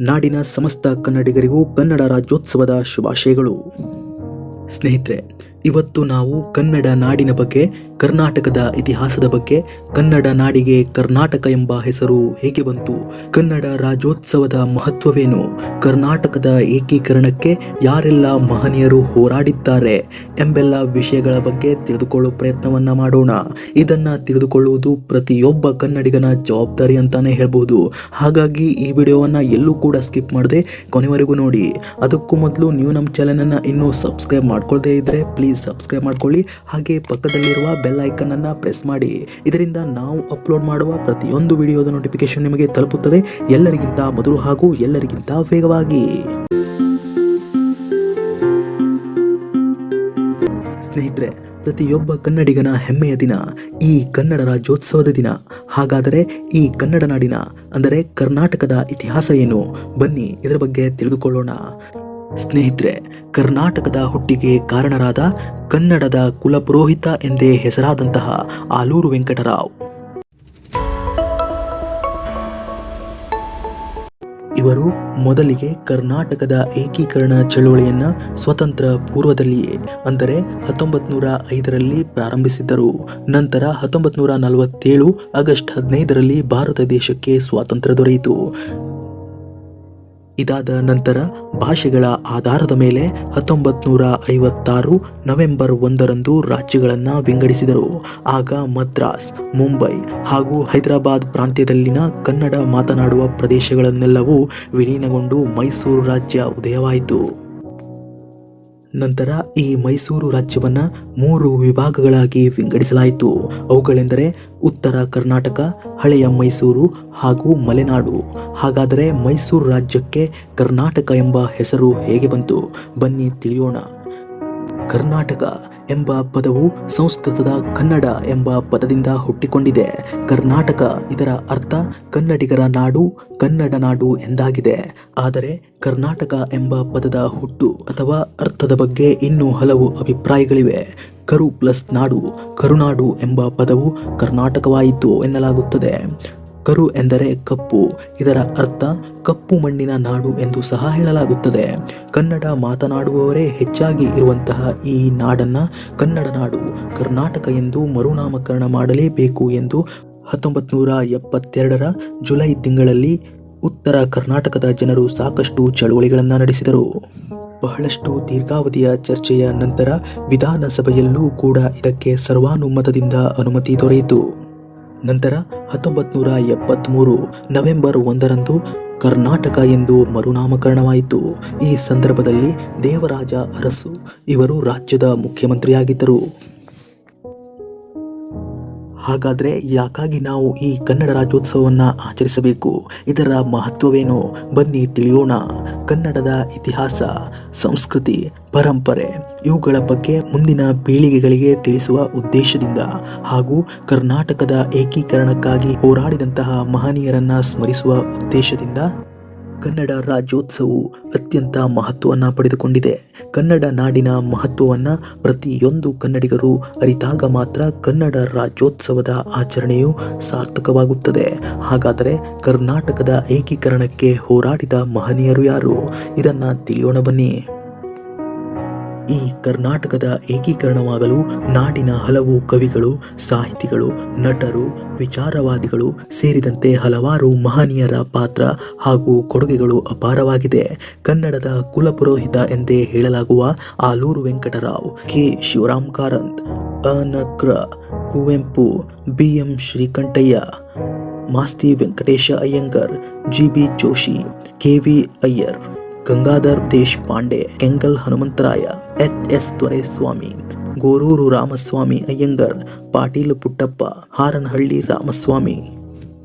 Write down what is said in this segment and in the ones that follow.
ನಾಡಿನ ಸಮಸ್ತ ಕನ್ನಡಿಗರಿಗೂ ಕನ್ನಡ ರಾಜ್ಯೋತ್ಸವದ ಶುಭಾಶಯಗಳು. ಸ್ನೇಹಿತರೆ ಇವತ್ತು ನಾವು ಕನ್ನಡ ನಾಡಿನ ಬಗ್ಗೆ, ಕರ್ನಾಟಕದ ಇತಿಹಾಸದ ಬಗ್ಗೆ, ಕನ್ನಡ ನಾಡಿಗೆ ಕರ್ನಾಟಕ ಎಂಬ ಹೆಸರು ಹೇಗೆ ಬಂತು, ಕನ್ನಡ ರಾಜ್ಯೋತ್ಸವದ ಮಹತ್ವವೇನು, ಕರ್ನಾಟಕದ ಏಕೀಕರಣಕ್ಕೆ ಯಾರೆಲ್ಲ ಮಹನೀಯರು ಹೋರಾಡಿದ್ದಾರೆ ಎಂಬೆಲ್ಲ ವಿಷಯಗಳ ಬಗ್ಗೆ ತಿಳಿದುಕೊಳ್ಳೋ ಪ್ರಯತ್ನವನ್ನ ಮಾಡೋಣ. ಇದನ್ನ ತಿಳಿದುಕೊಳ್ಳುವುದು ಪ್ರತಿಯೊಬ್ಬ ಕನ್ನಡಿಗನ ಜವಾಬ್ದಾರಿ ಅಂತಾನೆ ಹೇಳ್ಬಹುದು ಹಾಗಾಗಿ ಈ ವಿಡಿಯೋವನ್ನ ಎಲ್ಲೂ ಕೂಡ ಸ್ಕಿಪ್ ಮಾಡದೆ ಕೊನೆವರೆಗೂ ನೋಡಿ. ಅದಕ್ಕೂ ಮೊದಲು ನೀವು ನಮ್ಮ ಚಾನಲನ್ನು ಇನ್ನೂ ಸಬ್ಸ್ಕ್ರೈಬ್ ಮಾಡ್ಕೊಳ್ಳದೇ ಇದ್ರೆ ಪ್ಲೀಸ್ ಸಬ್ಸ್ಕ್ರೈಬ್ ಮಾಡ್ಕೊಳ್ಳಿ. ಹಾಗೆ ಪಕ್ಕದಲ್ಲಿರುವ ಬೆಲ್ ಐಕನ್ ಅನ್ನ ಪ್ರೆಸ್ ಮಾಡಿ. ಇದರಿಂದ ನಾವು ಅಪ್ಲೋಡ್ ಮಾಡುವ ಪ್ರತಿಯೊಂದು ವಿಡಿಯೋದ ನೋಟಿಫಿಕೇಶನ್ ನಿಮಗೆ ತಲುಪುತ್ತದೆ. ಎಲ್ಲರಿಗಿಂತ ಮೊದಲು ಹಾಗೂ ಎಲ್ಲರಿಗಿಂತ ವೇಗವಾಗಿ. ಸ್ನೇಹಿತರೆ, ಪ್ರತಿಯೊಬ್ಬ ಕನ್ನಡಿಗನ ಹೆಮ್ಮೆಯ ದಿನ ಈ ಕನ್ನಡ ರಾಜ್ಯೋತ್ಸವದ ದಿನ. ಹಾಗಾದರೆ ಈ ಕನ್ನಡ ನಾಡಿನ, ಅಂದರೆ ಕರ್ನಾಟಕದ ಇತಿಹಾಸ ಏನು? ಬನ್ನಿ, ಇದರ ಬಗ್ಗೆ ತಿಳಿದುಕೊಳ್ಳೋಣ. ಸ್ನೇಹಿತರೆ, ಕರ್ನಾಟಕದ ಹುಟ್ಟಿಗೆ ಕಾರಣರಾದ ಕನ್ನಡದ ಕುಲಪುರೋಹಿತ ಎಂದೇ ಹೆಸರಾದಂತಹ ಆಲೂರು ವೆಂಕಟರಾವ್. ಇವರು ಮೊದಲಿಗೆ ಕರ್ನಾಟಕದ ಏಕೀಕರಣ ಚಳುವಳಿಯನ್ನ ಸ್ವತಂತ್ರ ಪೂರ್ವದಲ್ಲಿಯೇ, ಅಂದರೆ ಹತ್ತೊಂಬತ್ ನೂರ ಐದರಲ್ಲಿ ಪ್ರಾರಂಭಿಸಿದ್ದರು. ನಂತರ ಹತ್ತೊಂಬತ್ ನೂರ ನಲವತ್ತೇಳು ಆಗಸ್ಟ್ ಹದಿನೈದರಲ್ಲಿ ಭಾರತ ದೇಶಕ್ಕೆ ಸ್ವಾತಂತ್ರ್ಯ ದೊರೆಯಿತು. ಇದಾದ ನಂತರ ಭಾಷೆಗಳ ಆಧಾರದ ಮೇಲೆ ಹತ್ತೊಂಬತ್ ನೂರ ಐವತ್ತಾರು ನವೆಂಬರ್ ಒಂದರಂದು ರಾಜ್ಯಗಳನ್ನು ವಿಂಗಡಿಸಿದರು. ಆಗ ಮದ್ರಾಸ್, ಮುಂಬೈ ಹಾಗೂ ಹೈದರಾಬಾದ್ ಪ್ರಾಂತ್ಯದಲ್ಲಿನ ಕನ್ನಡ ಮಾತನಾಡುವ ಪ್ರದೇಶಗಳನ್ನೆಲ್ಲವೂ ವಿಲೀನಗೊಂಡು ಮೈಸೂರು ರಾಜ್ಯ ಉದಯವಾಯಿತು. ನಂತರ ಈ ಮೈಸೂರು ರಾಜ್ಯವನ್ನು ಮೂರು ವಿಭಾಗಗಳಾಗಿ ವಿಂಗಡಿಸಲಾಯಿತು. ಅವುಗಳೆಂದರೆ ಉತ್ತರ ಕರ್ನಾಟಕ, ಹಳೆಯ ಮೈಸೂರು ಹಾಗೂ ಮಲೆನಾಡು. ಹಾಗಾದರೆ ಮೈಸೂರು ರಾಜ್ಯಕ್ಕೆ ಕರ್ನಾಟಕ ಎಂಬ ಹೆಸರು ಹೇಗೆ ಬಂತು? ಬನ್ನಿ ತಿಳಿಯೋಣ. ಕರ್ನಾಟಕ ಎಂಬ ಪದವು ಸಂಸ್ಕೃತದ ಕನ್ನಡ ಎಂಬ ಪದದಿಂದ ಹುಟ್ಟಿಕೊಂಡಿದೆ. ಕರ್ನಾಟಕ ಇದರ ಅರ್ಥ ಕನ್ನಡಿಗರ ನಾಡು, ಕನ್ನಡ ನಾಡು ಎಂದಾಗಿದೆ. ಆದರೆ ಕರ್ನಾಟಕ ಎಂಬ ಪದದ ಹುಟ್ಟು ಅಥವಾ ಅರ್ಥದ ಬಗ್ಗೆ ಇನ್ನೂ ಹಲವು ಅಭಿಪ್ರಾಯಗಳಿವೆ. ಕರು ಪ್ಲಸ್ ನಾಡು, ಕರುನಾಡು ಎಂಬ ಪದವು ಕರ್ನಾಟಕವಾಯಿತು ಎನ್ನಲಾಗುತ್ತದೆ. ಕರು ಎಂದರೆ ಕಪ್ಪು. ಇದರ ಅರ್ಥ ಕಪ್ಪು ಮಣ್ಣಿನ ನಾಡು ಎಂದು ಸಹ ಹೇಳಲಾಗುತ್ತದೆ. ಕನ್ನಡ ಮಾತನಾಡುವವರೇ ಹೆಚ್ಚಾಗಿ ಇರುವಂತಹ ಈ ನಾಡನ್ನ ಕನ್ನಡ ನಾಡು. ಕರ್ನಾಟಕ ಎಂದು ಮರುನಾಮಕರಣ ಮಾಡಲೇಬೇಕು ಎಂದು ಹತ್ತೊಂಬತ್ತು ನೂರ ಎಪ್ಪತ್ತೆರಡರ ಜುಲೈ ತಿಂಗಳಲ್ಲಿ ಉತ್ತರ ಕರ್ನಾಟಕದ ಜನರು ಸಾಕಷ್ಟು ಚಳುವಳಿಗಳನ್ನು ನಡೆಸಿದರು. ಬಹಳಷ್ಟು ದೀರ್ಘಾವಧಿಯ ಚರ್ಚೆಯ ನಂತರ ವಿಧಾನಸಭೆಯಲ್ಲೂ ಕೂಡ ಇದಕ್ಕೆ ಸರ್ವಾನುಮತದಿಂದ ಅನುಮತಿ ದೊರೆಯಿತು. ನಂತರ ಹತ್ತೊಂಬತ್ ನೂರ ಎಪ್ಪತ್ತ್ಮೂರು ನವೆಂಬರ್ ಒಂದರಂದು ಕರ್ನಾಟಕ ಎಂದು ಮರುನಾಮಕರಣವಾಯಿತು. ಈ ಸಂದರ್ಭದಲ್ಲಿ ದೇವರಾಜ ಅರಸು ಇವರು ರಾಜ್ಯದ ಮುಖ್ಯಮಂತ್ರಿಯಾಗಿದ್ದರು. ಹಾಗಾದರೆ ಯಾಕಾಗಿ ನಾವು ಈ ಕನ್ನಡ ರಾಜ್ಯೋತ್ಸವವನ್ನು ಆಚರಿಸಬೇಕು? ಇದರ ಮಹತ್ವವೇನು? ಬನ್ನಿ ತಿಳಿಯೋಣ. ಕನ್ನಡದ ಇತಿಹಾಸ, ಸಂಸ್ಕೃತಿ, ಪರಂಪರೆ ಇವುಗಳ ಬಗ್ಗೆ ಮುಂದಿನ ಪೀಳಿಗೆಗಳಿಗೆ ತಿಳಿಸುವ ಉದ್ದೇಶದಿಂದ ಹಾಗೂ ಕರ್ನಾಟಕದ ಏಕೀಕರಣಕ್ಕಾಗಿ ಹೋರಾಡಿದಂತಹ ಮಹನೀಯರನ್ನ ಸ್ಮರಿಸುವ ಉದ್ದೇಶದಿಂದ ಕನ್ನಡ ರಾಜ್ಯೋತ್ಸವವು ಅತ್ಯಂತ ಮಹತ್ವವನ್ನು ಪಡೆದುಕೊಂಡಿದೆ. ಕನ್ನಡ ನಾಡಿನ ಮಹತ್ವವನ್ನು ಪ್ರತಿಯೊಂದು ಕನ್ನಡಿಗರು ಅರಿತಾಗ ಮಾತ್ರ ಕನ್ನಡ ರಾಜ್ಯೋತ್ಸವದ ಆಚರಣೆಯು ಸಾರ್ಥಕವಾಗುತ್ತದೆ. ಹಾಗಾದರೆ ಕರ್ನಾಟಕದ ಏಕೀಕರಣಕ್ಕೆ ಹೋರಾಡಿದ ಮಹನೀಯರು ಯಾರು? ಇದನ್ನು ತಿಳಿಯೋಣ ಬನ್ನಿ. ಈ ಕರ್ನಾಟಕದ ಏಕೀಕರಣವಾಗಲು ನಾಡಿನ ಹಲವು ಕವಿಗಳು, ಸಾಹಿತಿಗಳು, ನಟರು, ವಿಚಾರವಾದಿಗಳು ಸೇರಿದಂತೆ ಹಲವಾರು ಮಹನೀಯರ ಪಾತ್ರ ಹಾಗೂ ಕೊಡುಗೆಗಳು ಅಪಾರವಾಗಿದೆ. ಕನ್ನಡದ ಕುಲಪುರೋಹಿತ ಎಂದೇ ಹೇಳಲಾಗುವ Aluru Venkatarao, K. Shivaram Karanth Anakru Kuvempu B M Srikantaiah, Masti Venkatesha Iyengar, G. B. Joshi, K. V. Iyer. Gangadhar Deshpande, Kengal Hanumantharaya H S Doreswamy, Goruru Ramaswamy Iyengar, Patil Puttappa, Haranahalli Ramaswamy.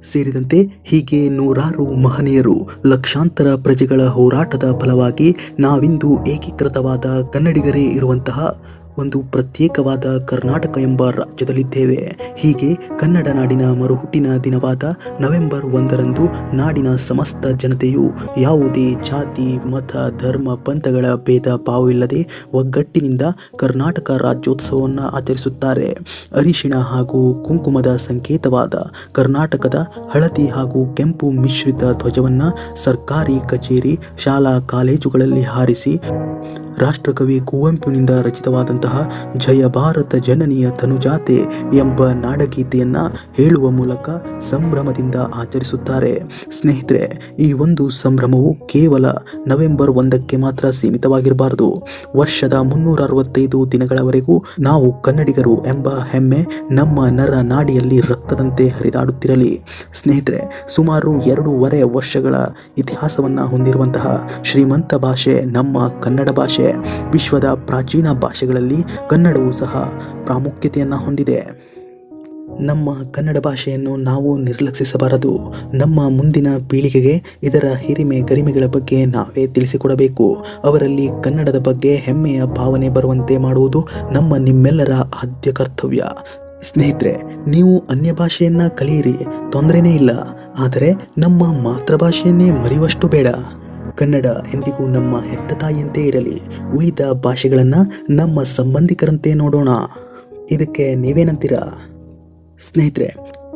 ಸೇರಿದಂತೆ ಹೀಗೆ ನೂರಾರು ಮಹನೀಯರು ಲಕ್ಷಾಂತರ ಪ್ರಜೆಗಳ ಹೋರಾಟದ ಫಲವಾಗಿ ನಾವಿಂದು ಏಕೀಕೃತವಾದ ಕನ್ನಡಿಗರೇ ಇರುವಂತಹ ಒಂದು ಪ್ರತ್ಯೇಕವಾದ ಕರ್ನಾಟಕ ಎಂಬ ರಾಜ್ಯದಲ್ಲಿದ್ದೇವೆ. ಹೀಗೆ ಕನ್ನಡ ನಾಡಿನ ಮರುಹುಟ್ಟಿನ ದಿನವಾದ ನವೆಂಬರ್ ಒಂದರಂದು ನಾಡಿನ ಸಮಸ್ತ ಜನತೆಯು ಯಾವುದೇ ಜಾತಿ, ಮತ, ಧರ್ಮ, ಪಂಥಗಳ ಭೇದ ಭಾವವಿಲ್ಲದೆ ಒಗ್ಗಟ್ಟಿನಿಂದ ಕರ್ನಾಟಕ ರಾಜ್ಯೋತ್ಸವವನ್ನು ಆಚರಿಸುತ್ತಾರೆ. ಅರಿಶಿಣ ಹಾಗೂ ಕುಂಕುಮದ ಸಂಕೇತವಾದ ಕರ್ನಾಟಕದ ಹಳದಿ ಹಾಗೂ ಕೆಂಪು ಮಿಶ್ರಿತ ಧ್ವಜವನ್ನು ಸರ್ಕಾರಿ ಕಚೇರಿ, ಶಾಲಾ ಕಾಲೇಜುಗಳಲ್ಲಿ ಹಾರಿಸಿ ರಾಷ್ಟ್ರಕವಿ ಕುವೆಂಪುನಿಂದ ರಚಿತವಾದಂತಹ ಜಯ ಭಾರತ ಜನನಿಯ ತನುಜಾತೆ ಎಂಬ ನಾಡಗೀತೆಯನ್ನ ಹೇಳುವ ಮೂಲಕ ಸಂಭ್ರಮದಿಂದ ಆಚರಿಸುತ್ತಾರೆ. ಸ್ನೇಹಿತರೆ, ಈ ಒಂದು ಸಂಭ್ರಮವು ಕೇವಲ ನವೆಂಬರ್ ಒಂದಕ್ಕೆ ಮಾತ್ರ ಸೀಮಿತವಾಗಿರಬಾರದು. ವರ್ಷದ ಮುನ್ನೂರ ಅರವತ್ತೈದು ದಿನಗಳವರೆಗೂ ನಾವು ಕನ್ನಡಿಗರು ಎಂಬ ಹೆಮ್ಮೆ ನಮ್ಮ ನರ ನಾಡಿಯಲ್ಲಿ ರಕ್ತದಂತೆ ಹರಿದಾಡುತ್ತಿರಲಿ. ಸ್ನೇಹಿತರೆ, ಸುಮಾರು ಎರಡೂವರೆ ವರ್ಷಗಳ ಇತಿಹಾಸವನ್ನು ಹೊಂದಿರುವಂತಹ ಶ್ರೀಮಂತ ಭಾಷೆ ನಮ್ಮ ಕನ್ನಡ ಭಾಷೆ. ವಿಶ್ವದ ಪ್ರಾಚೀನ ಭಾಷೆಗಳಲ್ಲಿ ಕನ್ನಡವು ಸಹ ಪ್ರಾಮುಖ್ಯತೆಯನ್ನು ಹೊಂದಿದೆ. ನಮ್ಮ ಕನ್ನಡ ಭಾಷೆಯನ್ನು ನಾವು ನಿರ್ಲಕ್ಷಿಸಬಾರದು. ನಮ್ಮ ಮುಂದಿನ ಪೀಳಿಗೆಗೆ ಇದರ ಹಿರಿಮೆ ಗರಿಮೆಗಳ ಬಗ್ಗೆ ನಾವೇ ತಿಳಿಸಿಕೊಡಬೇಕು. ಅವರಲ್ಲಿ ಕನ್ನಡದ ಬಗ್ಗೆ ಹೆಮ್ಮೆಯ ಭಾವನೆ ಬರುವಂತೆ ಮಾಡುವುದು ನಮ್ಮ ನಿಮ್ಮೆಲ್ಲರ ಆದ್ಯ ಕರ್ತವ್ಯ. ಸ್ನೇಹಿತರೆ, ನೀವು ಅನ್ಯ ಭಾಷೆಯನ್ನು ಕಲಿಯಿರಿ, ತೊಂದರೆನೇ ಇಲ್ಲ. ಆದರೆ ನಮ್ಮ ಮಾತೃಭಾಷೆಯನ್ನೇ ಮರೆಯುವಷ್ಟು ಬೇಡ. ಕನ್ನಡ ಎಂದಿಗೂ ನಮ್ಮ ಹೆತ್ತ ತಾಯಿಯಂತೆ ಇರಲಿ. ಉಳಿದ ಭಾಷೆಗಳನ್ನು ನಮ್ಮ ಸಂಬಂಧಿಕರಂತೆ ನೋಡೋಣ. ಇದಕ್ಕೆ ನೀವೇನಂತೀರಾ? ಸ್ನೇಹಿತರೆ,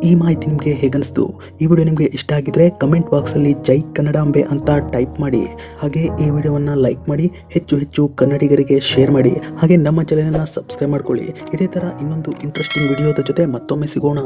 ಈ ಮಾಹಿತಿ ನಿಮಗೆ ಹೇಗನ್ನಿಸ್ತು ಈ ವಿಡಿಯೋ ನಿಮಗೆ ಇಷ್ಟ ಆಗಿದ್ರೆ ಕಮೆಂಟ್ ಬಾಕ್ಸಲ್ಲಿ ಜೈ ಕನ್ನಡಾಂಬೆ ಅಂತ ಟೈಪ್ ಮಾಡಿ. ಹಾಗೆ ಈ ವಿಡಿಯೋವನ್ನು ಲೈಕ್ ಮಾಡಿ, ಹೆಚ್ಚು ಹೆಚ್ಚು ಕನ್ನಡಿಗರಿಗೆ ಶೇರ್ ಮಾಡಿ. ಹಾಗೆ ನಮ್ಮ ಚಾನಲನ್ನು ಸಬ್ಸ್ಕ್ರೈಬ್ ಮಾಡ್ಕೊಳ್ಳಿ. ಇದೇ ಥರ ಇನ್ನೊಂದು ಇಂಟ್ರೆಸ್ಟಿಂಗ್ ವಿಡಿಯೋದ ಜೊತೆ ಮತ್ತೊಮ್ಮೆ ಸಿಗೋಣ.